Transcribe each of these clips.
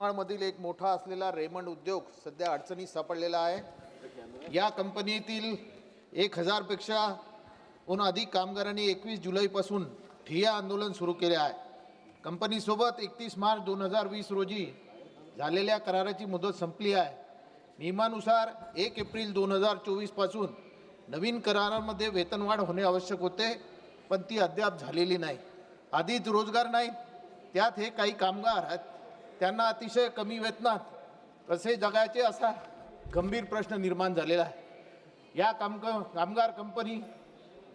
मधील एक मोठा असलेला रेमंड उद्योग सध्या अडचणीत सापडलेला आहे. या कंपनीतील एक हजारपेक्षा हून अधिक कामगारांनी एकवीस जुलैपासून ठिय्या आंदोलन सुरू केले आहे. कंपनीसोबत एकतीस मार्च दोन हजार वीस रोजी झालेल्या कराराची मुदत संपली आहे. नियमानुसार एक एप्रिल दोन हजार चोवीसपासून नवीन करारामध्ये वेतनवाढ होणे आवश्यक होते पण ती अद्याप झालेली नाही. आधीच रोजगार नाही त्यात हे काही कामगार आहेत त्यांना अतिशय कमी वेतनात कसे जगायचे असा गंभीर प्रश्न निर्माण झालेला आहे. या काम कामगार कंपनी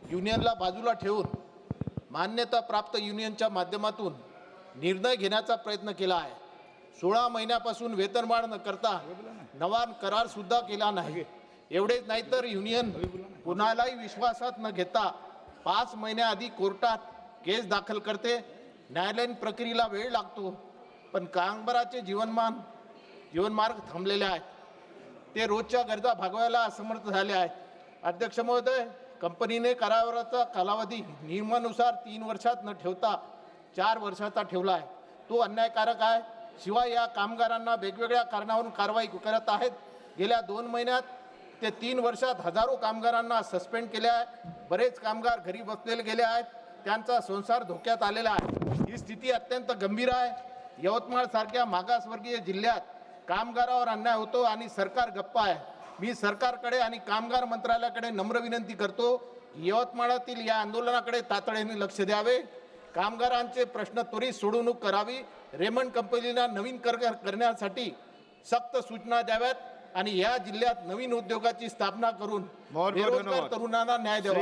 युनियनला बाजूला ठेवून मान्यता प्राप्त युनियनच्या माध्यमातून निर्णय घेण्याचा प्रयत्न केला आहे. सोळा महिन्यापासून वेतनवाढ न करता नवा करारसुद्धा केला नाही. एवढेच नाही तर युनियन कुणालाही विश्वासात न घेता पाच महिन्याआधी कोर्टात केस दाखल करते. न्यायालयीन प्रक्रियेला वेळ लागतो. पण कांबराचे जीवनमान जीवनमार्ग थांबलेले आहेत. ते रोजच्या गरजा भागवायला असमर्थ झाले आहेत. अध्यक्ष महोदय कंपनीने कराराचा कालावधी नियमानुसार तीन वर्षात न ठेवता चार वर्षाचा ठेवला आहे. तो अन्यायकारक आहे. शिवाय या कामगारांना वेगवेगळ्या कारणावरून कारवाई करत आहेत. गेल्या दोन महिन्यात ते तीन वर्षात हजारो कामगारांना सस्पेंड केले आहे बरेच कामगार घरी बसलेले गेले आहेत. त्यांचा संसार धोक्यात आलेला आहे. ही स्थिती अत्यंत गंभीर आहे. यवतमाळ सारख्या मागासवर्गीय जिल्ह्यात कामगारावर अन्याय होतो आणि सरकार गप्प आहे. मी सरकारकडे आणि कामगार मंत्रालयाकडे नम्र विनंती करतो यवतमाळातील या आंदोलनाकडे तातडीने लक्ष द्यावे. कामगारांचे प्रश्न त्वरित सोडवणूक करावी. रेमंड कंपनीला नवीन कर करण्यासाठी सक्त सूचना द्याव्यात आणि या जिल्ह्यात नवीन उद्योगाची स्थापना करून बेरोजगार. तरुणांना न्याय द्यावा.